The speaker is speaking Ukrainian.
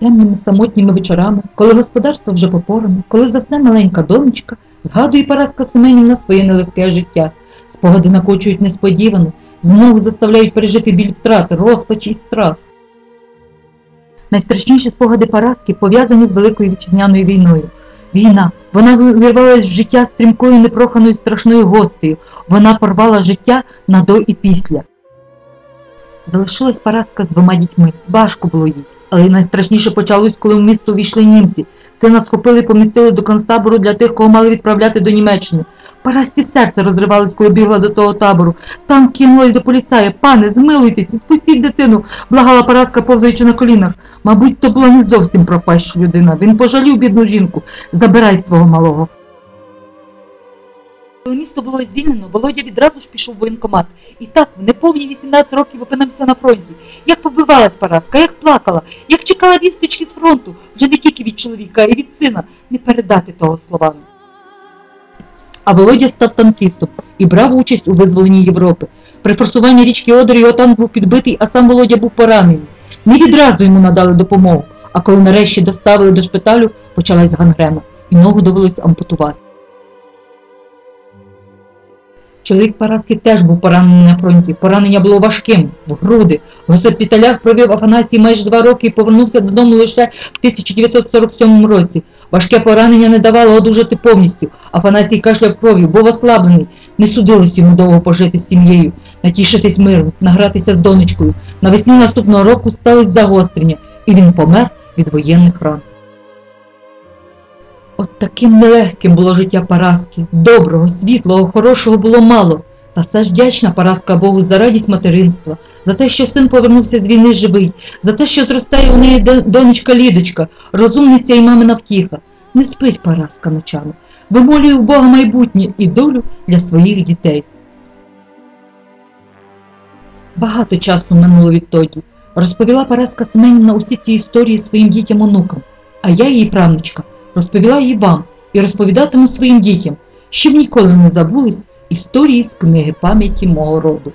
Темними самотніми вечорами, коли господарство вже попоране, коли засне маленька донечка, згадує Параска Семенівна своє нелегке життя. Спогади накочують несподівано, знову заставляють пережити біль втрати, розпач і страх. Найстрашніші спогади Параски пов'язані з Великою вітчизняною війною. Війна, вона вирвалась з життя стрімкою, непроханою страшною гостею. Вона порвала життя на до і після. Залишилась Параска з двома дітьми. Важко було їй. Але найстрашніше почалось, коли в місто увійшли німці. Сина схопили і помістили до концтабору для тих, кого мали відправляти до Німеччини. Парасті серце розривалось, коли бігла до того табору. Там кинули до поліцая. Пане, змилуйтесь, відпустіть дитину, благала Параска, повзаючи на колінах. Мабуть, то була не зовсім пропаща людина. Він пожалів бідну жінку. Забирай свого малого. Коли місто було звільнено, Володя відразу ж пішов в воєнкомат. І так, в неповні 18 років опинився на фронті. Як побивалась Параска, як плакала, як чекала вісточки з фронту, вже не тільки від чоловіка, і від сина, не передати того словами. А Володя став танкістом і брав участь у визволенні Європи. При форсуванні річки Одер його танк був підбитий, а сам Володя був поранений. Не відразу йому надали допомогу, а коли нарешті доставили до шпиталю, почалась гангрена, і ногу довелось ампутувати. Чоловік Параски теж був поранений на фронті. Поранення було важким, в груди. В госпіталях провів Афанасій майже два роки і повернувся додому лише в 1947 році. Важке поранення не давало одужати повністю. Афанасій кашляв кров'ю, був ослаблений. Не судилось йому довго пожити з сім'єю, натішитись миром, награтися з донечкою. Навесні наступного року сталося загострення, і він помер від воєнних ран. Таким нелегким було життя Параски. Доброго, світлого, хорошого було мало. Та все ж вдячна Параска Богу за радість материнства, за те, що син повернувся з війни живий, за те, що зростає у неї донечка Лідочка, розумниця і мамина втіха. Не спить Параска ночами, вимолює в Бога майбутнє і долю для своїх дітей. Багато часу минуло відтоді. Розповіла Параска Семенівна усі ці історії своїм дітям-онукам, а я, її правнучка, розповіла її вам і розповідатиму своїм дітям, щоб ніколи не забулись історії з книги пам'яті мого роду.